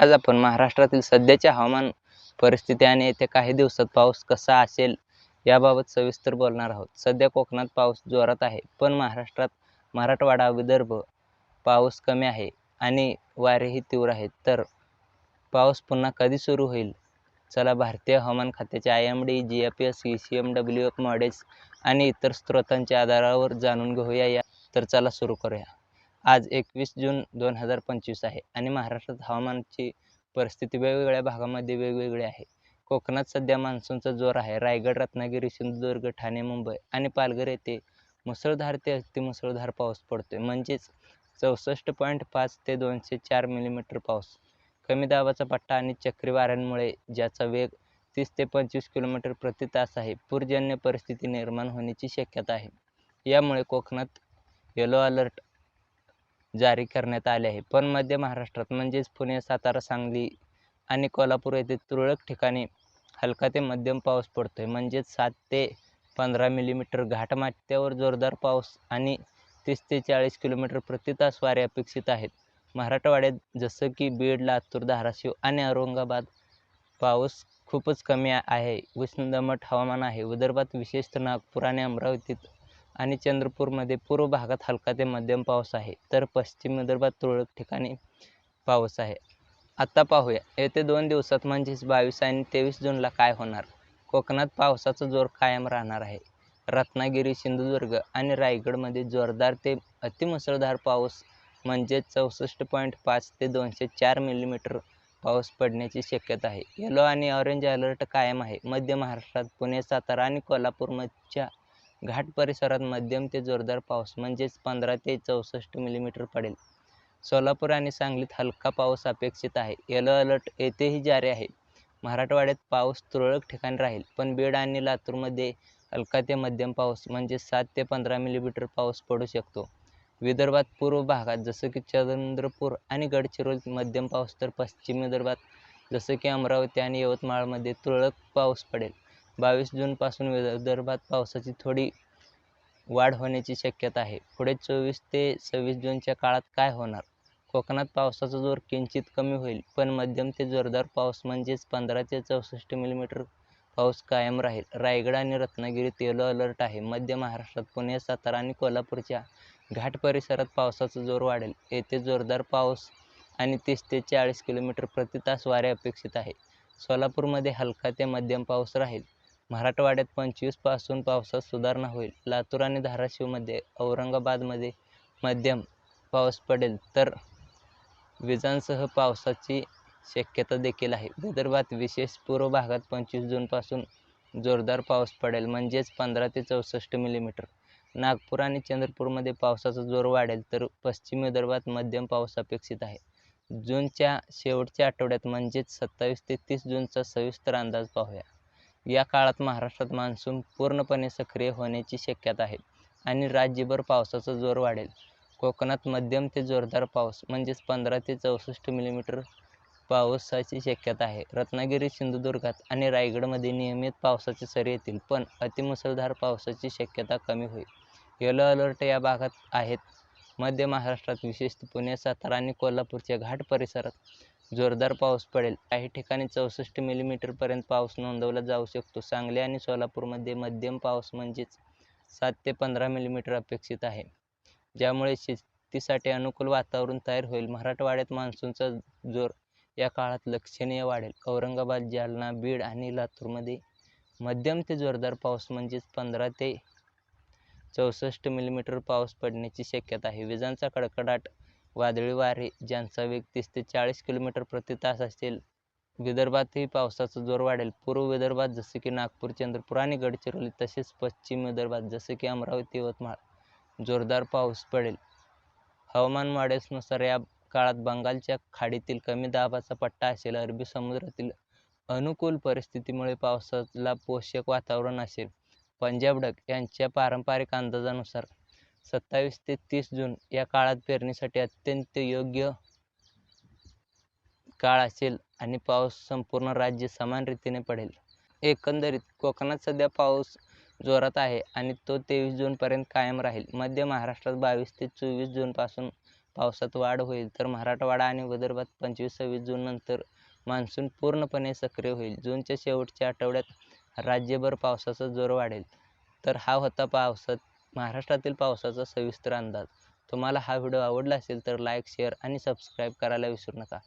आज आपण महाराष्ट्रातील सध्याच्या हवामान परिस्थिती आणि येत्या काही दिवसात पाऊस कसा असेल याबाबत सविस्तर बोलणार आहोत. सध्या कोकणात पाऊस जोरात आहे पण महाराष्ट्रात मराठवाडा विदर्भ पाऊस कमी आहे आणि वारेही तीव्र आहेत. तर पाऊस पुन्हा कधी सुरू होईल? चला भारतीय हवामान खात्याचे I M D G F S E C M W F models आणि इतर स्रोतांच्या आधारावर जाणून घेऊया या. तर चला सुरू करूया. आज एकवीस जून दोन हजार पंचवीस आहे आणि महाराष्ट्रात हवामानाची परिस्थिती वेगवेगळ्या भागामध्ये वेगवेगळी आहे. कोकणात सध्या मान्सूनचा जोर आहे. रायगड रत्नागिरी सिंधुदुर्ग ठाणे मुंबई आणि पालघर येथे मुसळधार ते अतिमुसळधार पाऊस पडतोय. म्हणजेच चौसष्ट पॉईंट पाच ते दोनशे चार मिलीमीटर पाऊस. कमी दाबाचा पट्टा आणि चक्रीवाऱ्यांमुळे ज्याचा वेग तीस ते पंचवीस किलोमीटर प्रति तास आहे पूरजन्य परिस्थिती निर्माण होण्याची शक्यता आहे. यामुळे कोकणात येलो अलर्ट जारी करण्यात आले आहे. पण मध्य महाराष्ट्रात म्हणजेच पुणे सातारा सांगली आणि कोल्हापूर येथे तुरळक ठिकाणी हलका ते मध्यम पाऊस पडतो आहे म्हणजेच सात ते पंधरा मिलीमीटर घाटमाथ्यावर जोरदार पाऊस आणि तीस ते चाळीस किलोमीटर प्रति तास वारे अपेक्षित आहेत. मराठवाड्यात जसं की बीड लातूर धाराशिव आणि औरंगाबाद पाऊस खूपच कमी आहे. उष्ण दमट हवामान आहे. विदर्भात विशेषतः नागपूर आणि अमरावतीत आणि चंद्रपूरमध्ये पूर्व भागात हलका ते मध्यम पाऊस आहे तर पश्चिम विदर्भात तुरळक ठिकाणी पाऊस आहे. आत्ता पाहूया येते दोन दिवसात म्हणजेच बावीस आणि तेवीस जूनला काय होणार? कोकणात पावसाचा जोर कायम राहणार आहे. रत्नागिरी सिंधुदुर्ग आणि रायगडमध्ये जोरदार ते अतिमुसळधार पाऊस म्हणजेच चौसष्ट पॉईंट पाच ते दोनशे चार मिलीमीटर पाऊस पडण्याची शक्यता आहे. येलो आणि ऑरेंज अलर्ट कायम आहे. मध्य महाराष्ट्रात पुणे सातारा आणि कोल्हापूरच्या घाट परिसरात मध्यम ते जोरदार पाऊस म्हणजेच पंधरा ते चौसष्ट मिलीमीटर पडेल. सोलापूर आणि सांगलीत हलका पाऊस अपेक्षित आहे. येलो अलर्ट येथेही जारी आहे. मराठवाड्यात पाऊस तुरळक ठिकाणी राहील पण बीड आणि लातूरमध्ये हलका ते मध्यम पाऊस म्हणजे सात ते पंधरा मिलीमीटर पाऊस पडू शकतो. विदर्भात पूर्व भागात जसं की चंद्रपूर आणि गडचिरोलीत मध्यम पाऊस तर पश्चिम विदर्भात जसं की अमरावती आणि यवतमाळमध्ये तुरळक पाऊस पडेल. बावीस जूनपासून विदर्भात पावसाची थोडी वाढ होण्याची शक्यता आहे. पुढे चोवीस ते सव्वीस जूनच्या काळात काय होणार? कोकणात पावसाचा जोर किंचित कमी होईल पण मध्यम ते जोरदार पाऊस म्हणजेच पंधरा ते चौसष्ट मिलीमीटर पाऊस कायम राहील. रायगड आणि रत्नागिरीत येलो अलर्ट आहे. मध्य महाराष्ट्रात पुणे सातारा आणि कोल्हापूरच्या घाट परिसरात पावसाचा जोर वाढेल. येथे जोरदार पाऊस आणि तीस ते चाळीस किलोमीटर प्रति तास वारे अपेक्षित आहे. सोलापूरमध्ये हलका ते मध्यम पाऊस राहील. मराठवाड्यात पंचवीसपासून पावसात सुधारणा होईल. लातूर आणि धाराशिवमध्ये औरंगाबादमध्ये मध्यम पाऊस पडेल तर विजांसह पावसाची शक्यता देखील आहे. विदर्भात विशेष पूर्व भागात पंचवीस जूनपासून जोरदार पाऊस पडेल म्हणजेच पंधरा ते चौसष्ट मिलीमीटर. नागपूर आणि चंद्रपूरमध्ये पावसाचा जोर वाढेल तर पश्चिम विदर्भात मध्यम पाऊस अपेक्षित आहे. जूनच्या शेवटच्या आठवड्यात म्हणजेच सत्तावीस ते तीस जूनचा सविस्तर अंदाज पाहूया. या काळात महाराष्ट्रात मान्सून पूर्णपणे सक्रिय होण्याची शक्यता आहे आणि राज्यभर पावसाचा जोर वाढेल. कोकणात मध्यम ते जोरदार पाऊस म्हणजेच पंधरा ते चौसष्ट मिलीमीटर पावसाची शक्यता आहे. रत्नागिरी सिंधुदुर्गात आणि रायगडमध्ये नियमित पावसाचे सरी येतील पण अतिमुसळधार पावसाची शक्यता कमी होईल. येलो अलर्ट या भागात आहेत. मध्य महाराष्ट्रात विशेषतः पुणे सातारा आणि कोल्हापूरच्या घाट परिसरात जोरदार पाऊस पडेल. काही ठिकाणी चौसष्ट मिलीमीटरपर्यंत पाऊस नोंदवला जाऊ शकतो. सांगली आणि सोलापूरमध्ये मध्यम पाऊस म्हणजेच सात ते पंधरा मिलीमीटर अपेक्षित आहे. ज्यामुळे शेतीसाठी अनुकूल वातावरण तयार होईल. मराठवाड्यात मान्सूनचा जोर या काळात लक्षणीय वाढेल. औरंगाबाद जालना बीड आणि लातूरमध्ये मध्यम ते जोरदार पाऊस म्हणजेच पंधरा ते चौसष्ट मिलीमीटर पाऊस पडण्याची शक्यता आहे. विजांचा कडकडाट वादळी वारे ज्यांचा वेग तीस ते चाळीस किलोमीटर प्रति तास असेल विदर्भातही पावसाचा जोर वाढेल. पूर्व विदर्भात जसे की नागपूर चंद्रपूर आणि गडचिरोली तसेच पश्चिम विदर्भात जसे की अमरावती यवतमाळ जोरदार पाऊस पडेल. हवामान मॉडेल्सनुसार या काळात बंगालच्या खाडीतील कमी दाबाचा पट्टा असेल अरबी समुद्रातील अनुकूल परिस्थितीमुळे पावसाला पोषक वातावरण असेल. पंजाब डक यांच्या पारंपरिक अंदाजानुसार सत्तावीस ते तीस जून या काळात पेरणीसाठी अत्यंत योग्य काळ असेल आणि पाऊस संपूर्ण राज्य समान रीतीने पडेल. एकंदरीत कोकणात सध्या पाऊस जोरात आहे आणि तो तेवीस जूनपर्यंत कायम राहील. मध्य महाराष्ट्रात बावीस ते चोवीस जूनपासून पावसात वाढ होईल तर मराठवाडा आणि विदर्भात पंचवीस सव्वीस जूननंतर मान्सून पूर्णपणे सक्रिय होईल. जूनच्या शेवटच्या आठवड्यात राज्यभर पावसाचा जोर वाढेल. तर हा होता पावसात महाराष्ट्रातील पावसाचा सविस्तर अंदाज. तुम्हाला हा व्हिडिओ आवडला असेल तर लाईक शेअर आणि सबस्क्राईब करायला विसरू नका.